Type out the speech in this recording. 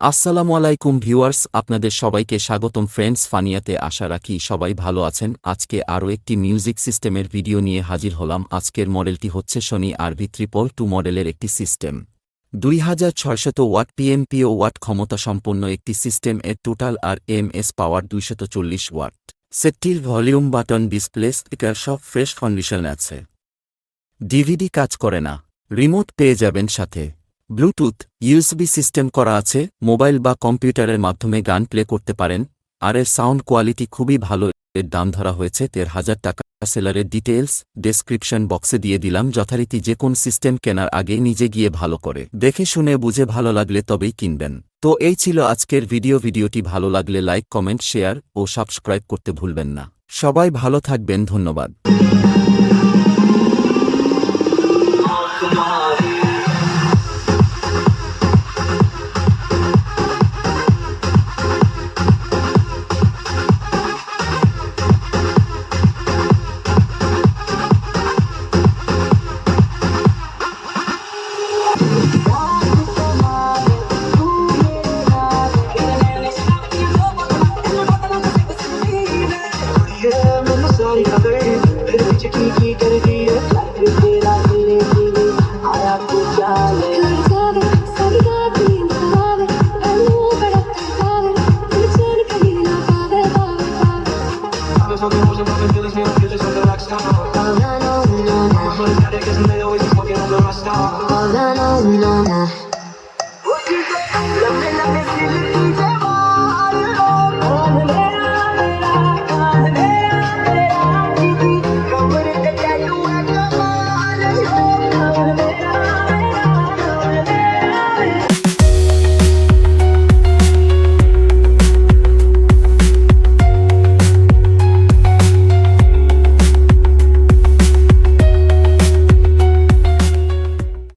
আসসালামু আলাইকুম ভিউয়ার্স আপনাদের সবাইকে স্বাগতম ফ্রেন্ডস ফানিয়াতে আশা রাখি সবাই ভালো আছেন। আজকে আরও একটি মিউজিক সিস্টেমের ভিডিও নিয়ে হাজির হলাম। আজকের মডেলটি হচ্ছে Sony R V triple two মডেলের একটি সিস্টেম। দুই হাজার ছয়শত ওয়াট পিএমপিও ওয়াট ক্ষমতা সম্পন্ন একটি সিস্টেম এর total R M S power দুইশত চল্লিশ ওয়াট। সেটটির ভলিউম বাটন ডিসপ্লে, স্পিকার, সব ফ্রেশ কন্ডিশন আছে। ডিভিডি কাজ করে না। রিমোট পেয়ে যাবেন সাথে। ব্লুটুথ ইউএসবি সিস্টেম করা আছে। মোবাইল বা কম্পিউটারের মাধ্যমে গান প্লে করতে পারেন। আর এর সাউন্ড কোয়ালিটি খুবই ভালো। এর দাম ধরা হয়েছে দেড় হাজার টাকা। সেলারের ডিটেলস ডেসক্রিপশন বক্সে দিয়ে দিলাম, যথারীতি যে কোন সিস্টেম কেনার আগে নিজে গিয়ে ভালো করে দেখে শুনে বুঝে ভালো লাগলে তবেই কিনবেন। তো এই ছিল আজকের ভিডিও ভিডিওটি ভালো লাগলে লাইক কমেন্ট শেয়ার ও সাবস্ক্রাইব করতে ভুলবেন না। সবাই ভালো থাকবেন, ধন্যবাদ। All I know, we know, we know. All I know, we know.